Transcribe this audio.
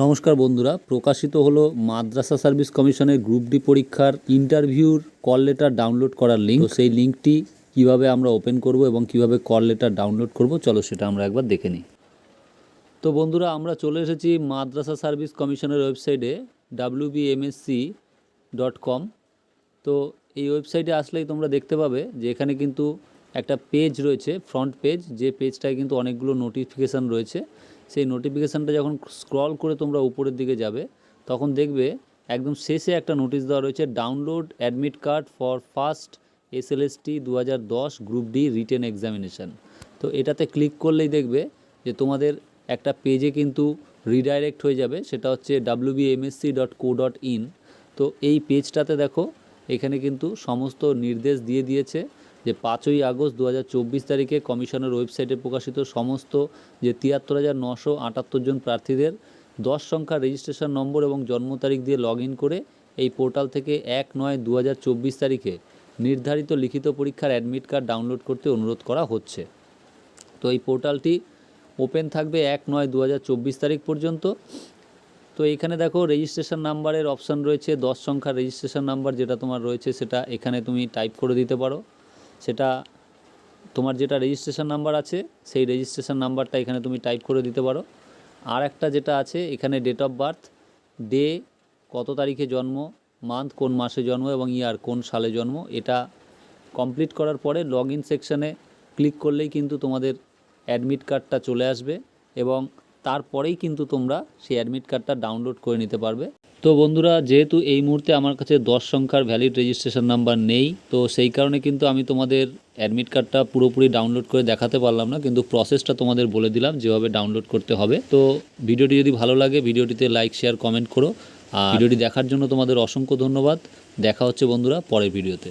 নমস্কার বন্ধুরা, প্রকাশিত হলো মাদ্রাসা সার্ভিস কমিশনের গ্রুপ ডি পরীক্ষার ইন্টারভিউর কল লেটার ডাউনলোড করার লিঙ্ক সেই লিঙ্কটি কীভাবে আমরা ওপেন করব এবং কীভাবে কল লেটার ডাউনলোড করব, চলো সেটা আমরা একবার দেখে নিই। তো বন্ধুরা, আমরা চলে এসেছি মাদ্রাসা সার্ভিস কমিশনের ওয়েবসাইটে ডাব্লিউবিএমএসসি ডট কম তো এই ওয়েবসাইটে আসলেই তোমরা দেখতে পাবে যে এখানে কিন্তু একটা পেজ রয়েছে ফ্রন্ট পেজ যে পেজটায় কিন্তু অনেকগুলো নোটিফিকেশান রয়েছে। সেই নোটিফিকেশানটা যখন স্ক্রল করে তোমরা উপরের দিকে যাবে, তখন দেখবে একদম শেষে একটা নোটিশ দেওয়া রয়েছে download admit card for first SLST দু হাজার দশ গ্রুপ ডি রিটেন এক্সামিনেশান তো এটাতে ক্লিক করলেই দেখবে যে তোমাদের একটা পেজে কিন্তু রিডাইরেক্ট হয়ে যাবে, সেটা হচ্ছে WBMSC dot co dot in তো এই পেজটাতে দেখো, এখানে কিন্তু সমস্ত নির্দেশ দিয়ে দিয়েছে। যে পাঁচই আগস্ট দু হাজার চব্বিশ তারিখে কমিশনের ওয়েবসাইটে প্রকাশিত সমস্ত যে তিয়াত্তর হাজার নশো আটাত্তর জন প্রার্থীদের দশ সংখ্যা রেজিস্ট্রেশন নম্বর এবং জন্ম তারিখ দিয়ে লগ করে এই পোর্টাল থেকে এক নয় দু তারিখে নির্ধারিত লিখিত পরীক্ষার অ্যাডমিট কার্ড ডাউনলোড করতে অনুরোধ করা হচ্ছে। তো এই পোর্টালটি ওপেন থাকবে এক নয় দু তারিখ পর্যন্ত। তো এখানে দেখো রেজিস্ট্রেশন নাম্বারের অপশান রয়েছে, দশ সংখ্যার রেজিস্ট্রেশন নাম্বার যেটা তোমার রয়েছে সেটা এখানে তুমি টাইপ করে দিতে পারো। সেটা তোমার যেটা রেজিস্ট্রেশন নাম্বার আছে, সেই রেজিস্ট্রেশন নাম্বারটা এখানে তুমি টাইপ করে দিতে পারো। আর একটা যেটা আছে, এখানে ডেট অফ বার্থ ডে কত তারিখে জন্ম মান্থ কোন মাসে জন্ম এবং ইয়ার কোন সালে জন্ম, এটা কমপ্লিট করার পরে লগ ইন সেকশানে ক্লিক করলেই কিন্তু তোমাদের অ্যাডমিট কার্ডটা চলে আসবে এবং তারপরেই কিন্তু তোমরা সেই অ্যাডমিট কার্ডটা ডাউনলোড করে নিতে পারবে। তো বন্ধুরা যেহেতু এই মুহূর্তে আমার কাছে দশ সংখ্যার ভ্যালিড রেজিস্ট্রেশন নাম্বার নেই তো সেই কারণে কিন্তু আমি তোমাদের অ্যাডমিট কার্ডটা পুরোপুরি ডাউনলোড করে দেখাতে পারলাম না কিন্তু প্রসেসটা তোমাদের বলে দিলাম যেভাবে ডাউনলোড করতে হবে। তো ভিডিওটি যদি ভালো লাগে ভিডিওটিতে লাইক শেয়ার কমেন্ট করো। আর ভিডিওটি দেখার জন্য তোমাদের অসংখ্য ধন্যবাদ। দেখা হচ্ছে বন্ধুরা পরের ভিডিওতে।